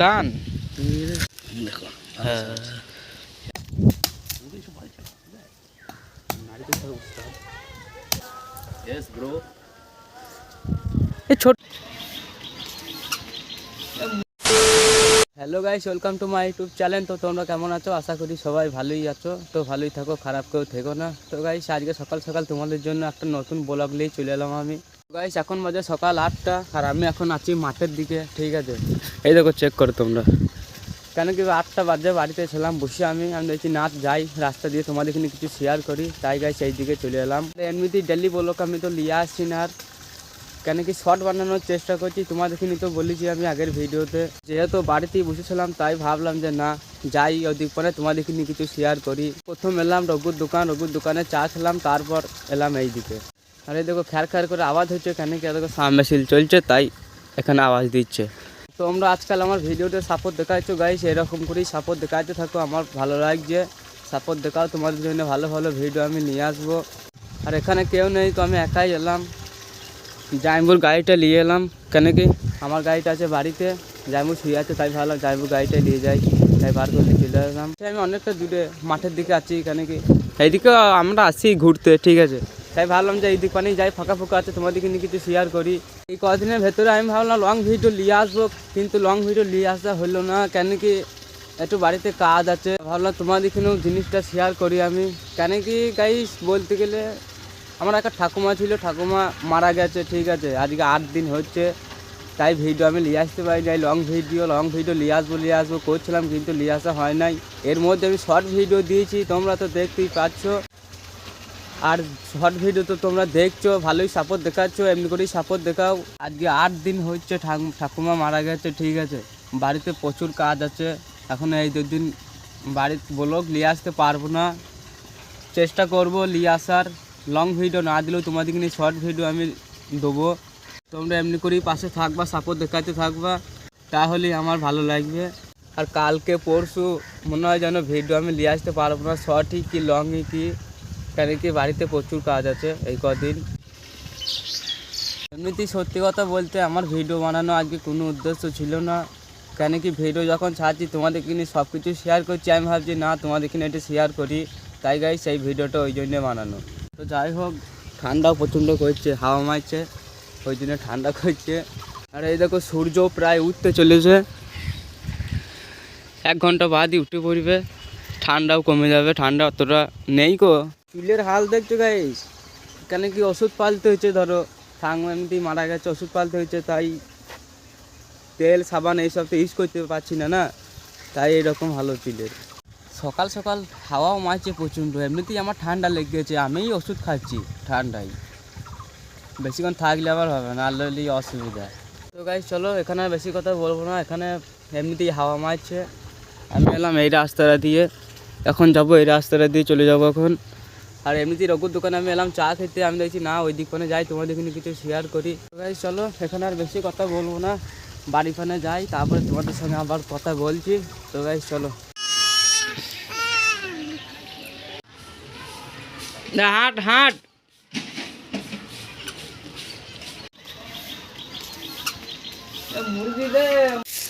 টান। হ্যাঁ। ছোট hello guys welcome to my YouTube channel তো তোমরা কেমন আছো? আশা করি সবাই ভালোই আছো। তো ভালোই থাকো খারাপ কেউ থেকো না। তো গাইস আজকে সকাল সকাল তোমাদের জন্য একটা নতুন ব্লগ নিয়ে চলে এলাম আমি। গাইস এখন বাজে সকাল আটটা আর আমি এখন আছি মাঠের দিকে ঠিক আছে? এই দেখো চেক করো তোমরা। কেন কি আটটা বাজে বাড়িতে ছিলাম বসে আমি আমি দেখছি নাচ যাই রাস্তা দিয়ে তোমাদের এখানে কিছু শেয়ার করি তাই গাই সেই দিকে চলে এলাম। এমনিতেই ডেলি ব্লগ আমি তো লিয়ে আসছি না আর। কেন কি শর্ট বানানোর চেষ্টা করছি তোমাদের এখানে তো বলেছি আমি আগের ভিডিওতে। যেহেতু বাড়িতেই বসেছিলাম তাই ভাবলাম যে না যাই ওদিক পরে তোমাদের এখানে কিছু শেয়ার করি। প্রথম এলাম রঘুর দোকান রঘুর দোকানে চা খেলাম তারপর এলাম এই দিকে। আর দেখো খ্যার খ্যার করে আওয়াজ হচ্ছে কেন কি দেখো সামনে শিল চলছে, তাই এখানে আওয়াজ দিচ্ছে। তো আমরা আজকাল আমার ভিডিওতে সাপোর্ট দেখাচ্ছ গাইস এরকম করেই সাপোর্ট দেখাতে থাকো, আমার ভালো লাগছে। সাপোর্ট দেখাও, তোমাদের জন্য ভালো ভালো ভিডিও আমি নিয়ে আসব। আর এখানে কেউ নেই, তো আমি একাই এলাম। জাইমবুর গাড়িটা নিয়ে এলাম, কেন কি? আমার গাড়িটা আছে বাড়িতে জাইমবুর শুয়ে আছে, তাই ভাবলাম জাইমবুর গাড়িটা নিয়ে যাই, তাই বার করে চলে তাই আমি অনেকটা দূরে, মাঠের দিকে আছি, কেন কি? এইদিকে আমরা আসি ঘুরতে, ঠিক আছে। তাই ভাবলাম যে এই দিক পানেই যাই, ফাঁকা ফাঁকা আছে, তোমাদেরকে নিয়ে কিছু শেয়ার করি। এই কদিনের ভেতরে আমি ভাবলাম লং ভিডিও নিয়ে আসব, কিন্তু লং ভিডিও নিয়ে আসা হলো না, কেন কি একটু বাড়িতে কাজ আছে। ভাবলাম তোমাদের এখানেও জিনিসটা শেয়ার করি আমি। কেন কি গাইস বলতে গেলে আমার একটা ঠাকুমা ছিল, ঠাকুমা মারা গেছে, ঠিক আছে, আজকে আট দিন হচ্ছে। তাই ভিডিও আমি নিয়ে আসতে পারি নাই লং ভিডিও লং ভিডিও নিয়ে আসব নিয়ে আসব, করছিলাম, কিন্তু নিয়ে আসা হয় নাই। এর মধ্যে আমি শর্ট ভিডিও দিয়েছি, তোমরা তো দেখতেই পাচ্ছ। আর শর্ট ভিডিও তো তোমরা দেখছ, ভালোই সাপোর্ট দেখাচ্ছ, এমনি করেই সাপোর্ট দেখাও। আজকে আট দিন হচ্ছে ঠাক- ঠাকুমা মারা গেছে, ঠিক আছে। বাড়িতে প্রচুর কাজ আছে। এখন এই দুদিন বাড়ির ব্লগ নিয়ে আসতে পারব না। চেষ্টা করব নিয়ে আসার। লং ভিডিও না দিলেও তোমাদেরকে নিয়ে শর্ট ভিডিও আমি দেবো। তোমরা এমনি করেই পাশে থাকবা সাপোর্ট দেখাতে থাকবা। তাহলেই আমার ভালো লাগবে। আর কালকে পরশু মনে হয় যেন ভিডিও আমি নিয়ে আসতে পারব না শর্টই কি লংই কি। কেন কি বাড়িতে প্রচুর কাজ আছে এই কদিন। এমনিতেই সত্যি কথা বলতে আমার ভিডিও বানানো আজকে কোনো উদ্দেশ্য ছিল না। কেন কি ভিডিও যখন ছাড়ছি তোমাদেরকে নিয়ে সব কিছু শেয়ার করছি, আমি ভাবছি, না তোমাদেরকে নিয়ে এটা শেয়ার করি। তাই গাই সেই ভিডিওটা ওই জন্যে বানানো। তো যাই হোক, ঠান্ডাও প্রচণ্ড করছে, হাওয়া মারছে, ওই জন্য ঠান্ডা করছে। আর এই দেখো, সূর্য প্রায় উঠতে চলেছে। এক ঘণ্টা বাদই উঠে পড়বে। ঠান্ডাও কমে যাবে, ঠান্ডা অতটা নেই গো। চুলের হাল দেখছ গাইস এখানে কি ওষুধ পালতে হয়েছে ধরো? ঠাকুমা এমনি মারা গেছে, ওষুধ পালতে হয়েছে, তাই তেল, সাবান এইসব তো ইউজ করতে পারছি না না? তাই এরকম ভালো চুলের। সকাল সকাল হাওয়াও মারছে প্রচণ্ড, এমনিতেই আমার ঠান্ডা লেগে গেছে, আমিই ওষুধ খাচ্ছি ঠান্ডায় বেশিক্ষণ থাকলে আবার হবে না আল্লাহলি অসুবিধা। তো গাই চলো, এখানে বেশি কথা বলব না, এখানে এমনিতেই হাওয়া মারছে। আমি এলাম এই রাস্তাটা দিয়ে, এখন যাব এই রাস্তাটা দিয়ে চলে যাব এখন। আর এমনিতেই রঘুর দোকানে আমি এলাম, চা খেতে। আমি দেখছি, না, ওই দিক যাই তোমাদের এখানে কিছু শেয়ার করি। গাই চলো, এখানে আর বেশি কথা বলব না। বাড়ি ফানে যাই, তারপরে তোমাদের সঙ্গে আবার কথা বলছি। তো গাই চলো। হাট হাট।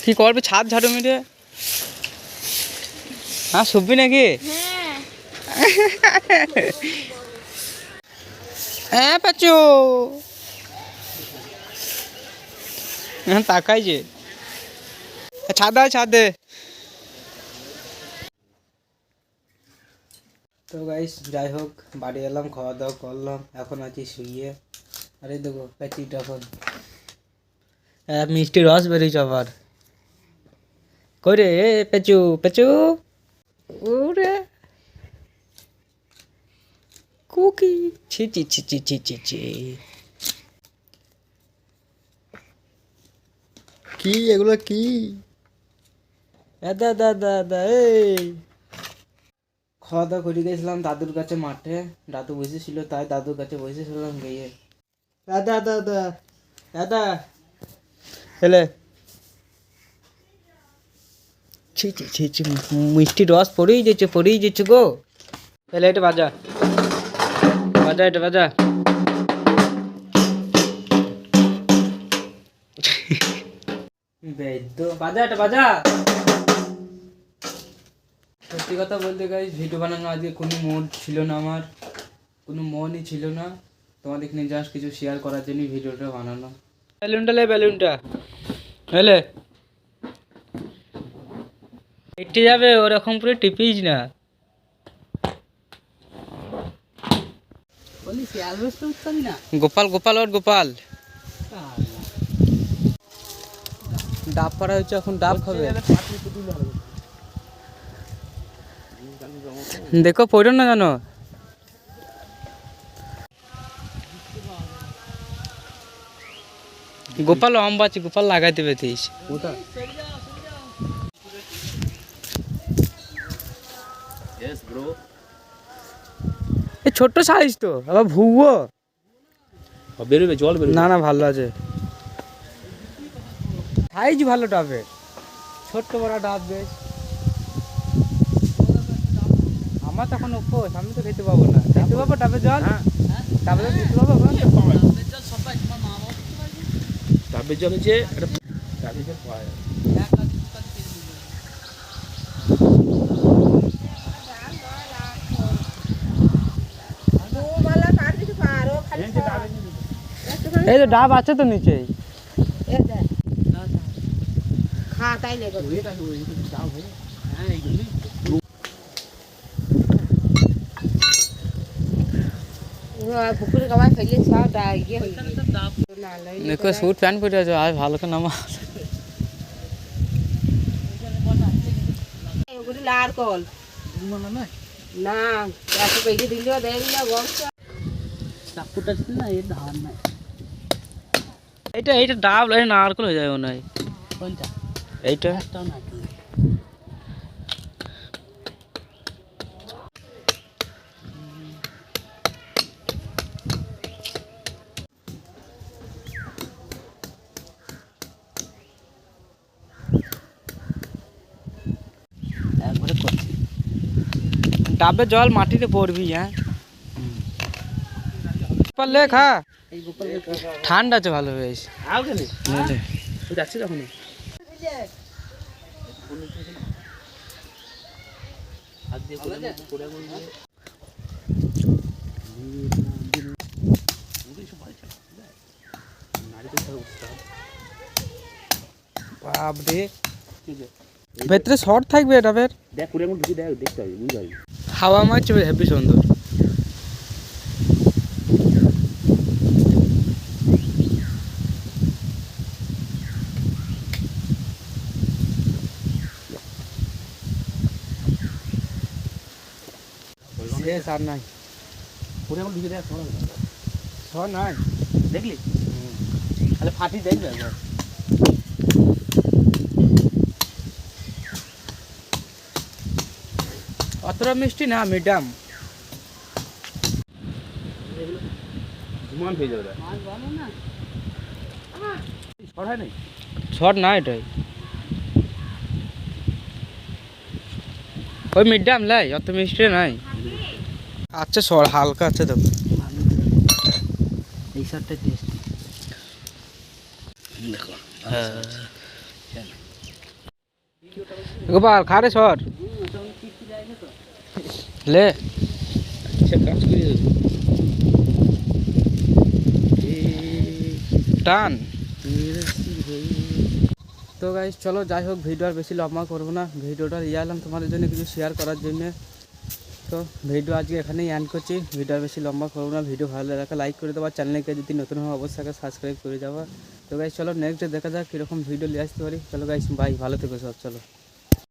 কি করবি, ছাদ ঝাড়ু মেরে? হ্যাঁ শুবি নাকি? হ্যাঁ পাচু। হ্যাঁ তাকাই যে। ছাদে ছাদে। তো গাইস যাই হোক বাড়ি এলাম খাওয়া দাওয়া করলাম এখন আছি শুয়ে আরে দেখো প্যাচিটা এখন হ্যাঁ মিষ্টি রস বেরিয়েছে আবার। কই রে পেচু পেচু। ওরে কুকি ছি ছি ছি ছি ছি ছি ছি কি এগুলো কি? দাদা দাদা দাদা এই। খাওয়া দাওয়া করে গেছিলাম দাদুর কাছে মাঠে। দাদু বসেছিল তাই দাদুর কাছে বসেছিলাম গিয়ে। দাদা দাদা দাদা হেলে ছি ছি ছি মিষ্টি রস পড়েই যাচ্ছে পড়েই যাচ্ছে গো। তাহলে এটা বাজা বাজা এটা বাজা। বাজা এটা বাজা। সত্যি কথা বলতে গাইজ ভিডিও বানানো আজকে কোনো মন ছিল না আমার। কোনো মনই ছিল না। তোমাদের এখানে জাস্ট কিছু শেয়ার করার জন্যই ভিডিওটা বানানো। বেলুনটা লে বেলুনটা হেলে। এটি যাবে ওরকম পুরো টিপিস না। গোপাল গোপাল ওর গোপাল। ডাব পাড়া হচ্ছে এখন ডাব খাবে। দেখো পড়ো না জানো? গোপাল আম আছে গোপাল ইয়েস ব্রো এই ছোট্ট সাইজ তো আবার ভুগো বেরোবে জল বেরোবে। না না ভালো আছে। সাইজ ভালো ডাবের ছোট্ট বড় ডাব। বেশ আমার তো এখন উপোস আমি তো খেতে পাবো না। খেতে পাবো ডাবের জল? ডাবের জল খেতে পাবো? ডাবের জল হচ্ছে একটা ডাবের জল পাওয়া যায়। এই তো ডাব আছে তো নিচেই পুকুরে গাওয়া ফেলে সব ডা- ইয়ে হয়ে গেছে। না, লইলে দেখো স্যুট প্যান্ট পরে আছে আর ভালো করে নামা ওগুলো লাল কল না এত পেয়ে দিলেও দেয় না বংশ এইটা এইটা ডাব লাগে নারকল হয়ে যাবে মনে হয় এইটা। ডাবের জল মাটিতে পড়বি হ্যাঁ? পারলে খা ঠান্ডা আছে? ভালো বেশ যাচ্ছি তখন বাপরে। ভেতরে শর্ট থাকবে ডাবের দেখ পুরো দেখতে হবে হাওয়া মাছ হেভি সুন্দর। আর নাই। পুরো এখন ঢুকে দেখ ছ নাই। দেখলি? তাহলে ফাটি দেখবে একবার। অতটা মিষ্টি না মিডিয়াম। ধুমান হয়ে যাবে শর্ট হয় নাই? শর্ট না এটাই। ওই মিডিয়াম লাই অত মিষ্টি নাই। আচ্ছা সর হালকা আছে তো এই সবটা টেস্ট দেখো গোপাল খারে সর। লে। সে কাজ করে টান। তো গাইজ চলো যাই হোক ভিডিও আর বেশি লম্বা করব না। ভিডিওটা ইয়ে এলাম তোমাদের জন্য কিছু শেয়ার করার জন্য। তো ভিডিও আজকে এখানেই অ্যান্ড করছি। ভিডিও বেশি লম্বা করব না, ভিডিও ভালো লাগে লাইক করে দেওয়া চ্যানেলকে যদি নতুন হয় অবশ্যই সাবস্ক্রাইব করে যাওয়া তো গাইজ চলো নেক্সট দেখা যাক কীরকম ভিডিও নিয়ে আসতে পারি। চলো গাইজ বাই ভালো থেকো সব, চলো।